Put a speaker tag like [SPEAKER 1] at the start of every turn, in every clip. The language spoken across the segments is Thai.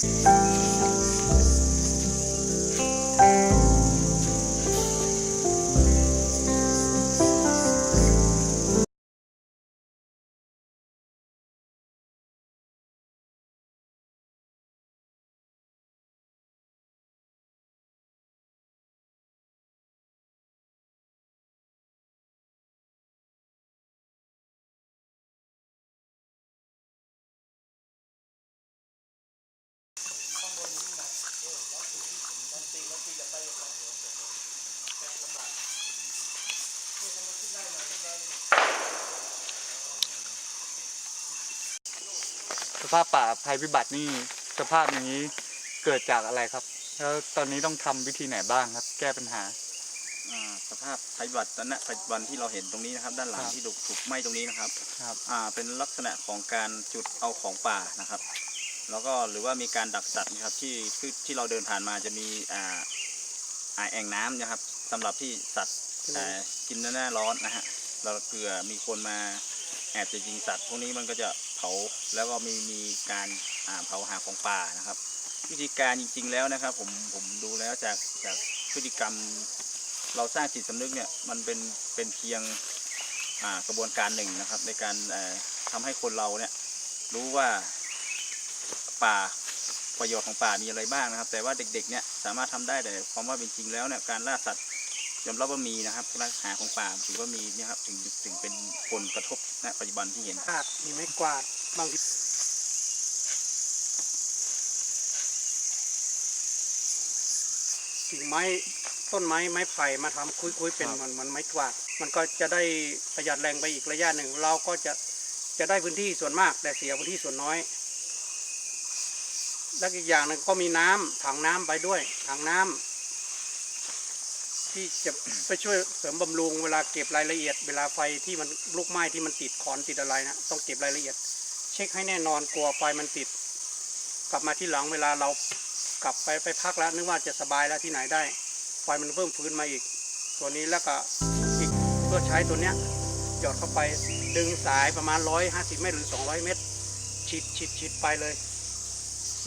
[SPEAKER 1] ส ภาพป่าภัยพิบัตินี่สภาพอย่างนี้เกิดจากอะไรครับ แล้วตอนนี้ต้องทำวิธีไหนบ้างครับ แก้ปัญหา
[SPEAKER 2] อ่าสภาพภัยพิบัติณปัจจุบันที่เราเห็นตรงนี้นะครับ ด้านหลัง
[SPEAKER 1] ครับ
[SPEAKER 2] ที่ถูกถูกไหม้ตรงนี้นะครับ
[SPEAKER 1] ครับ
[SPEAKER 2] อ่าเป็นลักษณะของการจุดเอาของป่านะครับ แล้วก็หรือว่ามีการดักสัตว์นะครับที่ที่ที่เราเดินผ่านมาจะมีอ่าอ่าแอ่งน้ำนะครับสำหรับที่สัตว์อ่ากินหน้าร้อนนะฮะเราเผื่อมีคนมา แอบจะยิงสัตว์พวกนี้มันก็จะเผาแล้วก็มีมีการเผาหาของป่านะครับ วิธีการจริง ๆ แล้วนะครับ ผมผมดูแล้วจากจากพฤติกรรมเราสร้างจิตสำนึกเนี่ยมันเป็นเป็นเพียงกระบวนการหนึ่งนะครับ ในการเอ่อทำให้คนเราเนี่ยรู้ว่าป่าประโยชน์ของป่ามีอะไรบ้างนะครับ แต่ว่าเด็กๆเนี่ยสามารถทำได้แต่ความว่าเป็นจริงแล้วเนี่ยการล่าสัตว์ ยอมรับว่ามีนะครับการหาของป่าถือว่ามีเนี่ยครับถึงถึงเป็นผลกระทบณปัจจุบันที่เห็น
[SPEAKER 3] คาดมีไม้กวาดบางทีกิ่งไม้ต้นไม้ไม้ไผ่มาทำคุยๆเป็น
[SPEAKER 1] ครับ
[SPEAKER 3] เหมือนเหมันไม้กวาด มันก็จะได้ประหยัดแรงไปอีกระยะหนึ่ง เราก็จะจะได้พื้นที่ส่วนมากแต่เสียพื้นที่ส่วนน้อย และอีกอย่างหนึ่งก็มีน้ำถังน้ำไปด้วยถังน้ำ ที่จะไปช่วยเสริมบำรุงเวลาเก็บรายละเอียด เวลาไฟที่มันลุกไหม้ที่มันติดขอนติดอะไรนะต้องเก็บรายละเอียด เช็คให้แน่นอนกลัวไฟมันติด กลับมาที่หลังเวลาเรากลับไปไปพักแล้วนึกว่าจะสบายแล้วที่ไหนได้ไฟมันเพิ่มฟื้นมาอีก ตัวนี้แล้วก็อีกเพื่อใช้ตัวเนี้ยหยอดเข้าไปดึงสายประมาณ 150 เมตรหรือ 200 เมตรฉีดฉีดฉีดไปเลย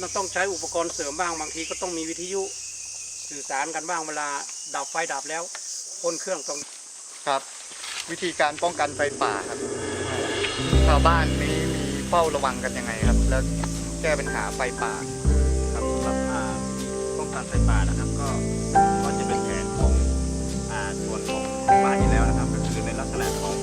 [SPEAKER 3] มันต้องใช้อุปกรณ์เสริมบ้างบางทีก็ต้องมีวิทยุ สื่อสารกันบ้างเวลาดับไฟดับแล้วพ่นเครื่องต้อง
[SPEAKER 1] ครับ วิธีการป้องกันไฟป่าครับชาวบ้านนี้มีเฝ้าระวังกันยังไงครับ แล้วแก้ปัญหาไฟป่า
[SPEAKER 2] ครับสำหรับอ่าป้องกันไฟป่านะครับ ก็ก็จะเป็นแผนของอ่าส่วนของหมู่บ้านอยู่แล้วนะครับ ก็คือในลักษณะของแผ